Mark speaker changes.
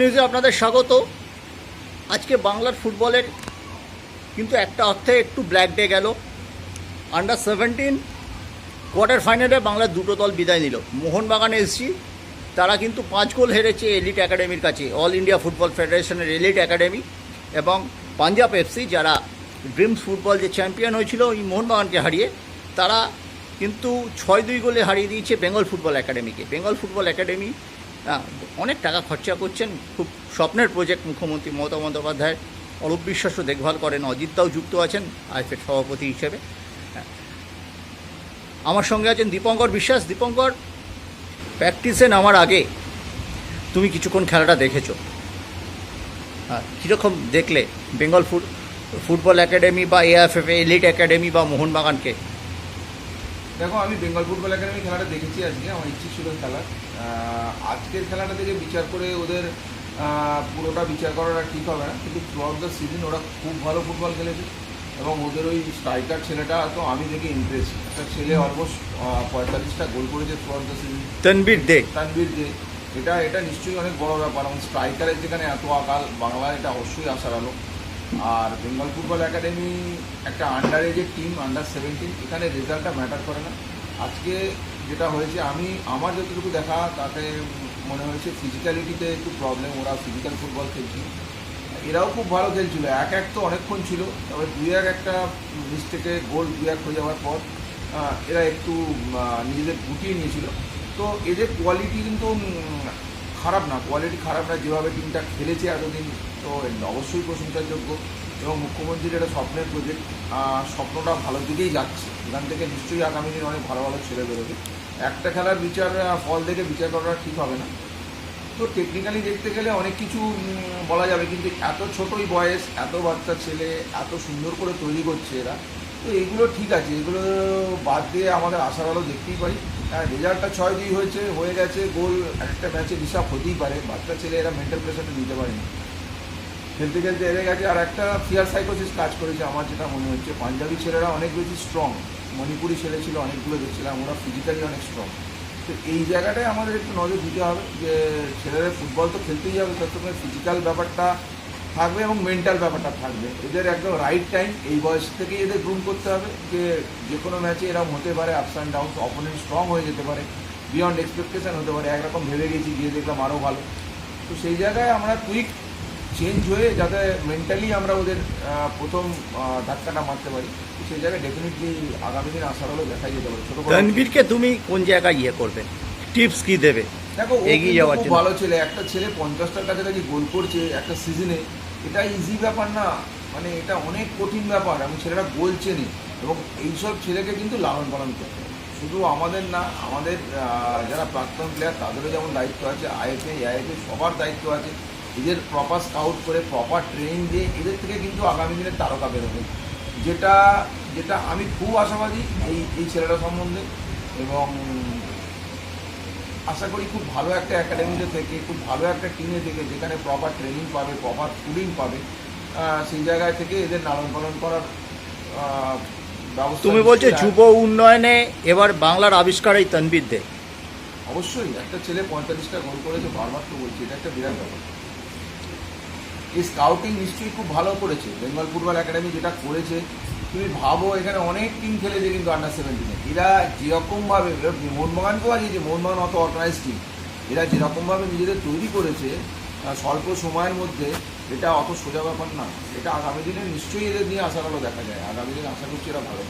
Speaker 1: নিউজে আপনাদের স্বাগত। আজকে বাংলার ফুটবলের কিন্তু একটা অর্থে একটু ব্ল্যাক ডে গেল। আন্ডার সেভেন্টিন কোয়ার্টার ফাইনালে বাংলার দুটো দল বিদায় নিল। মোহনবাগান এসজি তারা কিন্তু পাঁচ গোল হেরেছে এলিট একাডেমির কাছে। অল ইন্ডিয়া ফুটবল ফেডারেশনের এলিট একাডেমি এবং পাঞ্জাব এফসি যারা ড্রিমস ফুটবল যে চ্যাম্পিয়ন হয়েছিল, ওই মোহনবাগানকে হারিয়ে, তারা কিন্তু ছয় দুই গোলে হারিয়ে দিয়েছে বেঙ্গল ফুটবল একাডেমিকে বেঙ্গল ফুটবল একাডেমি অনেক টাকা খরচা করছেন। খুব স্বপ্নের প্রজেক্ট মুখ্যমন্ত্রী মমতা বন্দ্যোপাধ্যায়। অরূপ বিশ্বাসও দেখভাল করেন। অজিতদাও যুক্ত আছেন আইফের সভাপতি হিসেবে। আমার সঙ্গে আছেন দীপঙ্কর বিশ্বাস। দীপঙ্কর প্র্যাকটিসে নামার আগে তুমি কিছুক্ষণ খেলাটা দেখেছ। কীরকম দেখলে? বেঙ্গল ফুট, ফুটবল একাডেমি বা এএফএফ এলিট একাডেমি বা মোহনবাগানকে?
Speaker 2: দেখো আমি বেঙ্গল ফুটবল একাডেমি খেলাটা দেখেছি আজকে আমার ইচ্ছে ছিল খেলার। আজকের খেলাটা থেকে বিচার করে ওদের পুরোটা বিচার করাটা ঠিক হবে না কিন্তু থ্রু আউট দ্য সিজন ওরা খুব ভালো ফুটবল খেলেছে এবং ওদের ওই স্ট্রাইকার ছেলেটা তো আমি দেখে ইমপ্রেস একটা ছেলে অলমোস্ট পঁয়তাল্লিশটা গোল করেছে throughout the season
Speaker 1: Tanvir Dey.
Speaker 2: Tanvir যে এটা এটা নিশ্চয়ই অনেক বড় ব্যাপার এবং স্ট্রাইকারের যেখানে এত আকাল বাংলায় এটা অবশ্যই আসার আলো। আর বেঙ্গল ফুটবল একাডেমি একটা আন্ডার এজের টিম আন্ডার সেভেন্টিন এখানে রেজাল্টটা ম্যাটার করে না। আজকে যেটা হয়েছে, আমি, আমার যতটুকু দেখা, তাতে মনে হয়েছে ফিজিক্যালিটিতে একটু প্রবলেম ওরা ফিজিক্যাল ফুটবল খেলছিল এরাও খুব ভালো খেলছিল, এক এক তো অনেকক্ষণ ছিল, তবে দুই এক একটা মিস্টেকে গোল দুই এক হয়ে যাওয়ার পর এরা একটু নিজেদের গুটিয়ে নিয়েছিল। তো এদের কোয়ালিটি কিন্তু খারাপ না কোয়ালিটি খারাপ না, যেভাবে টিমটা খেলেছে এতদিন, তো অবশ্যই প্রশংসাযোগ্য। এবং মুখ্যমন্ত্রীর একটা স্বপ্নের প্রজেক্ট স্বপ্নটা ভালো দিকেই যাচ্ছে। এখান থেকে নিশ্চয়ই আগামী দিন অনেক ভালো ভালো ছেলে বেরোবে। একটা খেলার বিচার ফল দেখে বিচার করাটা ঠিক হবে না। তো টেকনিক্যালি দেখতে গেলে অনেক কিছু বলা যাবে, কিন্তু এত ছোটই বয়স, এত বাচ্চা ছেলে, এত সুন্দর করে তৈরি করছে এরা। তো এগুলো ঠিক আছে, এগুলো বাদ দিয়ে আমাদের আশার আলো দেখতেই পারি হ্যাঁ রেজাল্টটা ছয় দুই হয়েছে, হয়ে গেছে গোল একটা ম্যাচে হিসাব হতেই পারে। বাচ্চা ছেলে এরা মেন্টাল প্রেশারটা দিতে পারেনি। খেলতে খেলতে হেরে গেছে, আর একটা ফিয়ার সাইকোসিস কাজ করেছে আমার, যেটা মনে হচ্ছে। পাঞ্জাবি ছেলেরা অনেক বেশি স্ট্রং মণিপুরি ছেলে ছিল, অনেকগুলো দেখছিলাম, ওরা ফিজিক্যালি অনেক স্ট্রং তো এই জায়গাটায় আমাদের একটু নজর দিতে হবে যে ছেলেদের ফুটবল তো খেলতেই হবে, তার ফিজিক্যাল ব্যাপারটা থাকবে এবং মেন্টাল ব্যাপারটা থাকবে। এদের একদম রাইট টাইম এই বয়স থেকেই এদের গ্রুম করতে হবে যে যে কোনো ম্যাচে এরকম হতে পারে ups and down opponent strong হয়ে যেতে পারে বিয়ন্ড এক্সপেকটেশন হতে পারে একরকম ভেবে গেছি গিয়ে দেখলাম আরও ভালো। তো সেই জায়গায় আমরা কুইক চেঞ্জ হয়ে যাতে মেন্টালি আমরা ওদের প্রথম ধাক্কাটা মারতে পারি সেই জায়গায় ডেফিনেটলি আগামী দিন আসার হলো দেখাই যেতে পারে। ছোটো
Speaker 1: তনবীরকে তুমি কোন জায়গায় ইয়ে করবে? টিপস কি দেবে?
Speaker 2: দেখো
Speaker 1: এগিয়ে যাওয়ার
Speaker 2: ভালো ছেলে। একটা ছেলে পঞ্চাশটার কাছাকাছি গোল করছে একটা সিজনে এটা ইজি ব্যাপার না। মানে এটা অনেক কঠিন ব্যাপার এবং ছেলেরা বলছে চেনে এবং এইসব ছেলেকে কিন্তু লালন পালন করতে শুধু আমাদের না, আমাদের যারা প্রাক্তন প্লেয়ার তাদেরও যেমন দায়িত্ব আছে আইএফএ এআইএফএ সবার দায়িত্ব আছে। এদের প্রপার স্কাউট করে প্রপার ট্রেনিং দিয়ে এদের থেকে কিন্তু আগামী দিনে তারকা বেরোবে। যেটা যেটা আমি খুব আশাবাদী এই এই ছেলেটা সম্বন্ধে। এবং আশা করি খুব ভালো একটা একাডেমিতে থেকে খুব ভালো একটা টিমে থেকে যেখানে প্রপার ট্রেনিং পাবে প্রপার ফুডিং পাবে সেই জায়গায় থেকে এদের লালন পালন করার ব্যবস্থা
Speaker 1: তুমি বলছো যুব উন্নয়নে এবার বাংলার আবিষ্কার এই তনবীর দে।
Speaker 2: অবশ্যই একটা ছেলে পঁয়তাল্লিশটা গোল করেছে বারবার তো বলছি এটা একটা বিরাট ব্যাপার। এই স্কাউটিং নিশ্চয়ই খুব ভালো করেছে বেঙ্গল ফুটবল একাডেমি যেটা করেছে তুমি ভাবো, এখানে অনেক টিম খেলেছে কিন্তু আন্ডার সেভেন্টিনে এরা যেরকমভাবে মোহনবাগানকেও আছে মোহনবাগান অত অর্গানাইজ টিম এরা যেরকমভাবে নিজেদের তৈরি করেছে স্বল্প সময়ের মধ্যে এটা অত সোজা ব্যাপার না। এটা আগামী দিনে নিশ্চয়ই এদের নিয়ে আশা ভালো দেখা যায়। আগামী দিনে আশা করছি এরা ভালো